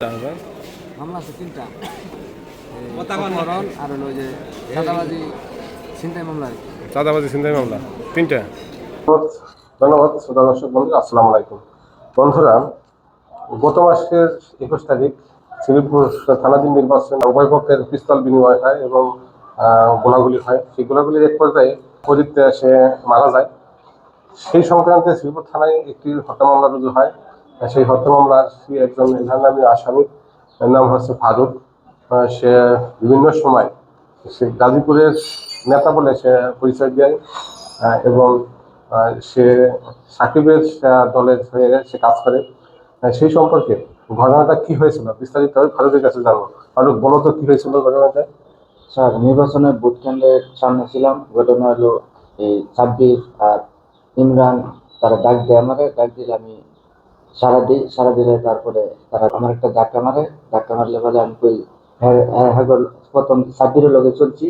তারপর মামলা আছে তিনটা। আর হলো যে চাঁদাবাজি ছিনতাই মামলা আর ছিনতাই মামলা। তিনটা? ধন্যবাদ। শ্রোতা দর্শক বন্ধু আসসালামু আলাইকুম। বন্ধুরা গত মাসের একুশ তারিখ শ্রীপুর থানাধীন নির্বাচন উভয় পক্ষের পিস্তল বিনিময় হয় এবং আহ, গোলাগুলি হয়। সেই গোলাগুলির এক পর্যায়ে ফরিদ সে মারা যায়। সেই সংক্রান্তে শ্রীপুর থানায় একটি হত্যা মামলা রুজু হয়। সেই হত্যা মামলার একজন এধার নামী আসামি। এর নাম হচ্ছে ফারুক। সে বিভিন্ন সময় সে গাজীপুরের নেতা বলে সে পরিচয় দেয় এবং সে সাকিবের দলের হয়ে সে কাজ করে। সেই সম্পর্কে ঘটনাটা কি হয়েছিল বিস্তারিত ফারুকের কাছে জানব। ফারুক, বলো তো কি হয়েছিল ঘটনাটা? স্যার, নির্বাচনের ভোট কেন্দ্রের সামনে ছিলাম। ঘটনা হলো এই সাব্বির আর ইমরান তারা ডাক দেয়। আমারে ডাক দিলে আমি সারা দিই সারা দিলে তারপরে তারা আমার একটা ধাক্কা মারে ধাক্কা মারলে বলে আমি কই হ্যাঁ হ্যাঁ হ্যাঁ প্রথম সাব্বিরের লগে চলছি।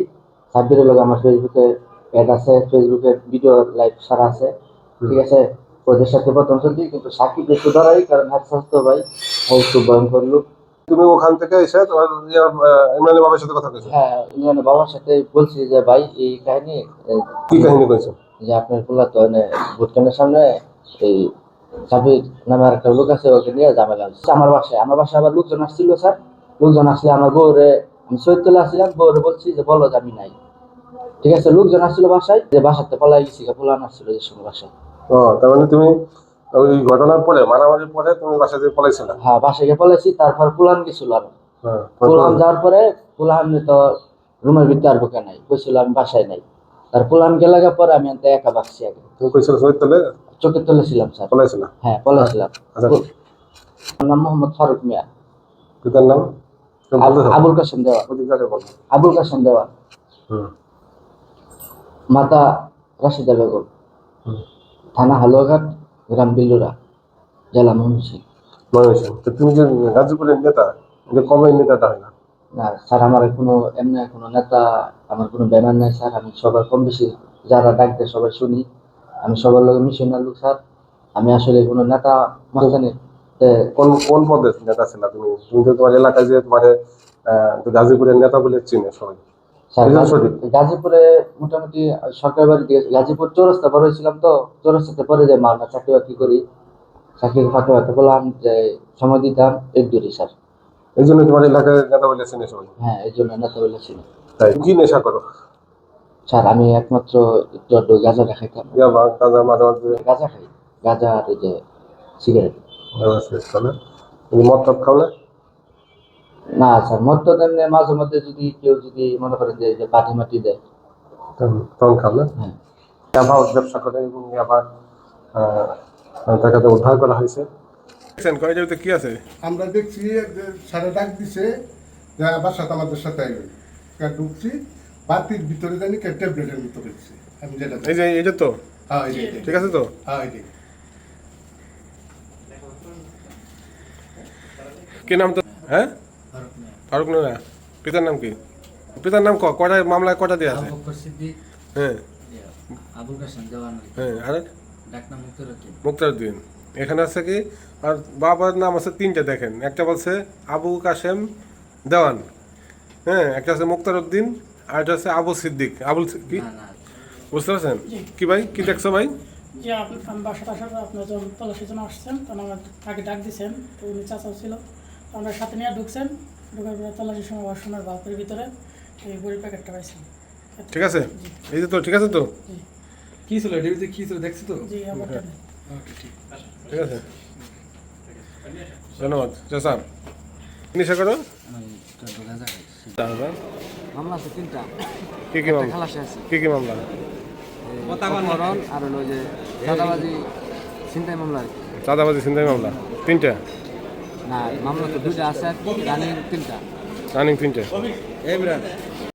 সাব্বিরের লগে আমার ফেসবুকে অ্যাড আছে ফেসবুকে ভিডিও লাইভ সারা আছে। ঠিক আছে? ওদের সাথে প্রথম চলছি কিন্তু সাকিব একটু ধরাই কারণ হাত স্বাস্থ্য ভাই। একটু ভয়ঙ্কর লোক। তুমি ওখান থেকে এসে তোমার ইমরানের বাবার সাথে কথা কইছো হ্যাঁ ইমরানের বাবার সাথে বলছি যে ভাই এই কাহিনী কি কাহিনী কইছো যে আপনার পোলা তো মানে ভোট সামনে এই নামে আর একটা লোক আছে ওকে নিয়ে ঝামেলা হচ্ছে। আমার বাসায় আমার বাসায় আবার লোকজন আসছিল স্যার। লোকজন আসলে আমার বউরে আমি সৈয়দতলা আসছিলাম বউরে বলছি যে বলো যে আমি নাই। ঠিক আছে লোকজন আসছিল বাসায় যে বাসাতে পলাই গেছি আসছিল যে সময় বাসায়। ও তার মানে তুমি ওই ঘটনার পরে মারামারির পরে তুমি বাসা থেকে পলাইছিলে? হ্যাঁ বাসায় গিয়ে পলাইছি তারপর পুলান গেছিল আর। হ্যাঁ পুলান যাওয়ার পরে পুলান তো রুমের ভিতরে আর ঢুকে নাই কইছিল আমি বাসায় নাই। তার পুলান গেলে পরে আমি এনতে একা বাঁচছি আগে। তুমি কইছিলে শহীদ তলে? চোখে তুলেছিলাম স্যার। পলাইছিলে হ্যাঁ পলাইছিলাম আচ্ছা। আমার নাম মোহাম্মদ ফারুক মিয়া। পিতার নাম। আবুল কাসেম দেওয়া। আবুল কাসেম দেওয়া। মাতা রাশিদা বেগম। থানা হালুয়াঘাট গ্রাম বিল্লুরা জেলা ময়মনসিংহ। ময়মনসিংহ। তো তুমি যে গাজীপুরের নেতা যে কবে নেতাটা হয় না। না স্যার আমার কোনো এমনি কোনো নেতা আমার কোনো ব্যানার নাই স্যার আমি সবার কম বেশি যারা ডাক দেয় সবাই শুনি। আমি সবার লোক মিশে না লোক স্যার। আমি আসলে কোনো নেতা মাঝখানে কোন কোন পদে নেতা ছিল তুমি তুমি তো তোমার এলাকায় যে তোমার গাজীপুরের নেতা বলে চিনে সবাই। গাজীপুরে মোটামুটি সরকার বাড়ি গাজীপুর চৌরাস্তা পরে হয়েছিলাম তো চৌরাস্তাতে পরে যে মা চাকরি বাকরি করি। চাকরি ফাঁকে ফাঁকে বললাম যে সময় দিতাম এক দূরই স্যার। এই জন্য তোমার এলাকায় নেতা বলে চিনে সবাই। হ্যাঁ এই জন্য নেতা বলেছিল তাই? কি নেশা করো? স্যার আমি একমাত্র একটু আধটু গাঁজা খাইতাম। গাঁজা মাঝে মাঝে। গাঁজা খাই। গাঁজা আর যে সিগারেট তুমি মদ টদ খাও না? না স্যার মদ তো তেমনি মাঝে মধ্যে যদি কেউ যদি মনে করেন যে যে পাটি মাটি দেয়। তখন- খাও না? হ্যাঁ। ব্যবসা করে এবং ইয়াবা তাকে তো উদ্ধার করা হয়েছে। দেখছেন কি আছে? আমরা দেখছি সারা ডাক দিছে যে আবার সাথে আমাদের সাথে আইবেন কার ঢুকছি? বাতির ভিতরে জানি কে ট্যাবলেটের ভিতরে ঢুকছি আমি যেটা এই যে এই যে তো? হ্যাঁ এই যে ঠিক আছে তো? হ্যাঁ এই যে। কি নাম তো? হ্যাঁ? ফারুক নোরা পিতার নাম কি? পিতার নাম কটা মামলায় কটা দিয়ে আছে? হ্যাঁ। আবুল কাসেম দেওয়ান হ্যাঁ আর মুক্তর মুক্তারউদ্দিন। এখানে আছে কি? আর বাবার নাম আছে তিনটা দেখেন। একটা বলছে আবু কাশেম দেওয়ান। হ্যাঁ একটা আছে মুক্তারউদ্দিন আর একটা আছে আবু সিদ্দিক। আবুল কি? বুঝতে পারছেন? কি ভাই? কি দেখছ ভাই? যে আপনি আমি বাসাটা আসার আপনার যখন তল্লাশির জন্য আসছেন তখন আমার তাকে ডাক দিয়েছেন তো উনি চাচাও ছিল। তো আমরা সাথে নিয়ে ঢুকছেন ঢুকার পরে তল্লাশির সময় ওয়াশরুমের বাল্বের ভিতরে এই বড়ির প্যাকেটটা পাইছেন। ঠিক আছে? এই যে তো ঠিক আছে তো? কি ছিল? কি ছিল? দেখছি তো। জি আমার ঠিক আছে। ধন্যবাদ। চাষা নিশা করো? মামলা আছে তিনটা। কি কি মামলা? আছে। কি কি মামলা? আর হলো ওই যে চাঁদাবাজি ছিনতাই মামলা। চাঁদাবাজি ছিনতাই মামলা? তিনটা? না মামলা তো দুইটা আছে রানিং তিনটা। রানিং তিনটা।